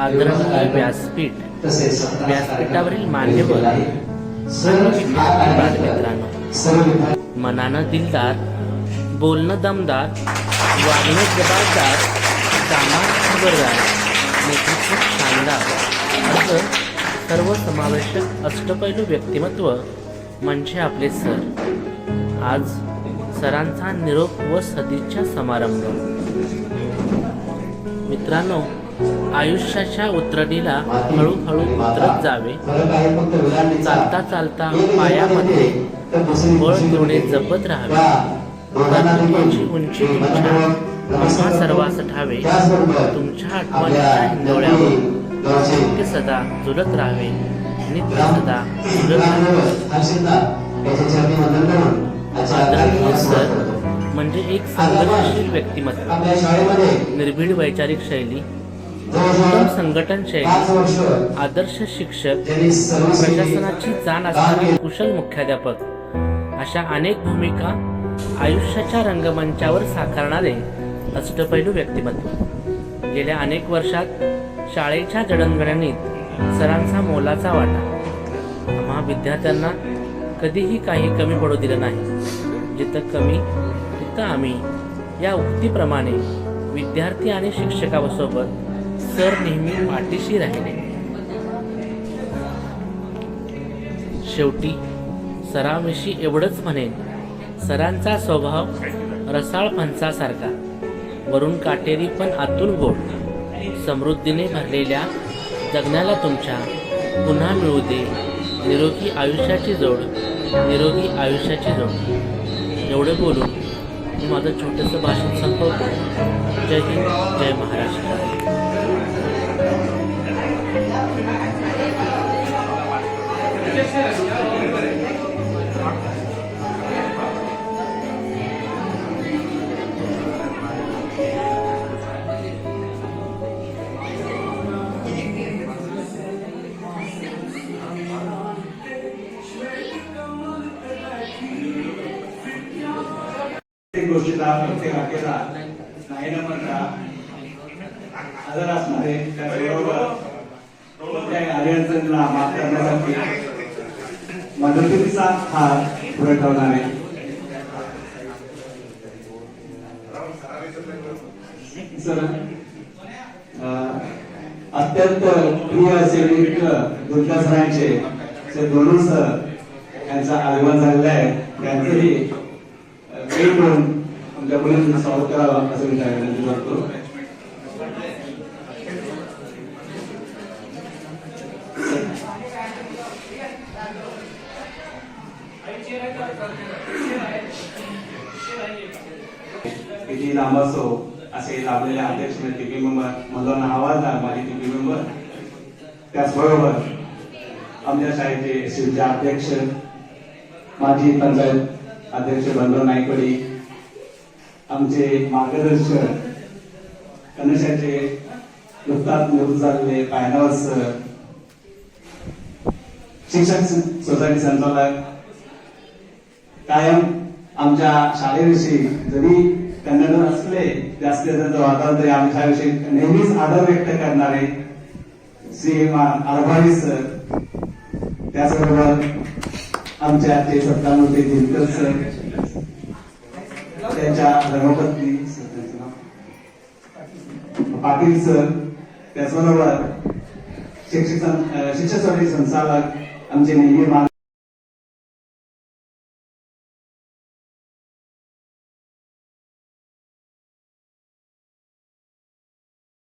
आदर्श व्यासपीठ तसेच व्यासपीठावरील मान्यवर बालमित्रांनो मनानं दिलदार बोलणं दमदार वागणं जबाबदार कामात खबरदार नेतृत्व शानदार. असं सर्व समावेशक अष्टपैलू व्यक्तिमत्व म्हणजे आपले सर. आज सरांचा निरोप व सदिच्छा समारंभ. मित्रांनो आयुष्याच्या उतरणीला हळूहळू उतरत जावे. चालता चालता पायामध्ये बळ जोडे जपत राहावे. तुमची उंची तुमच्या सर्वास ठावे. तुमच्या आठवणीच्या हिंदोळ्यावर नित्य सदा झुलत राहावे. नित्य सदा झुलत राहावे. सर म्हणजे एक संघर्षशील व्यक्तिमत्व. निर्भीड वैचारिक शैली. उत्तम संघटन शैली आदर्श शिक्षक प्रशासनाची जाण असणारे कुशल मुख्याध्यापक अशा अनेक भूमिका आयुष्याच्या रंगमंचावर साकारणारे अष्टपैलू व्यक्तिमत्व. गेल्या अनेक वर्षात शाळेच्या जडणघडणीत सरांचा मोलाचा वाटा. आम्हा विद्यार्थ्यांना कधीही काही कमी पडू दिलं नाही. जिथं कमी तिथं आम्ही या उक्तीप्रमाणे विद्यार्थी आणि शिक्षकासोबत सर नेहमी पाठीशी राहिले. शेवटी सराविषयी एवढंच म्हणेन सरांचा स्वभाव रसाळ फणसासारखा वरून काटेरी पण आतून गोड. समृद्धीने भरलेल्या जगण्याला तुमच्या पुन्हा मिळू दे. निरोगी आयुष्याची जोड निरोगी आयुष्याची जोड. एवढं बोलून मी माझं छोटंसं भाषण संपवतो. जय हिंद जय महाराष्ट्र. गोष्टीला प्रत्येक वाक्याला नाही न म्हणता. आदर असणारे त्याचबरोबर कोणत्याही अडचणीला मात करण्यासाठी. मदतीचा हात पुढे आहे सर अत्यंत प्रिय असे मित्र दुर्गा सरांचे श्री दोनू सर यांचा आगमन झालेला आहे त्यांचंही वेळ म्हणून आमच्या मुलींना स्वागत करावं असं मी काय विनंती करतो Thank you. किती लांब असो असे लाभलेले अध्यक्ष म्हणजे टीपी मेंबर. मधोना आवाजदार माझे टीपी मेंबर. त्याचबरोबर आमच्या शाळेचे शिवचे अध्यक्ष माजी पंचायत अध्यक्ष बंधू नायकवडी आमचे मार्गदर्शक कनशाचे नुकताच निवडून झालेले पायनावर सर शिक्षक सोसायटी संचालक कायम आमच्या शाळेविषयी जरी कन्नड असले जास्त वातावरण तरी आमच्या नेहमीच आदर व्यक्त करणारे श्री आरभारी सर त्याचबरोबर आमच्या ते सत्तामूर्ती दिनकर सर त्यांच्या धर्मपत्नी सर, पाटील सर त्याचबरोबर शिक्षक शिक्षक संचालक आमचे नेहमी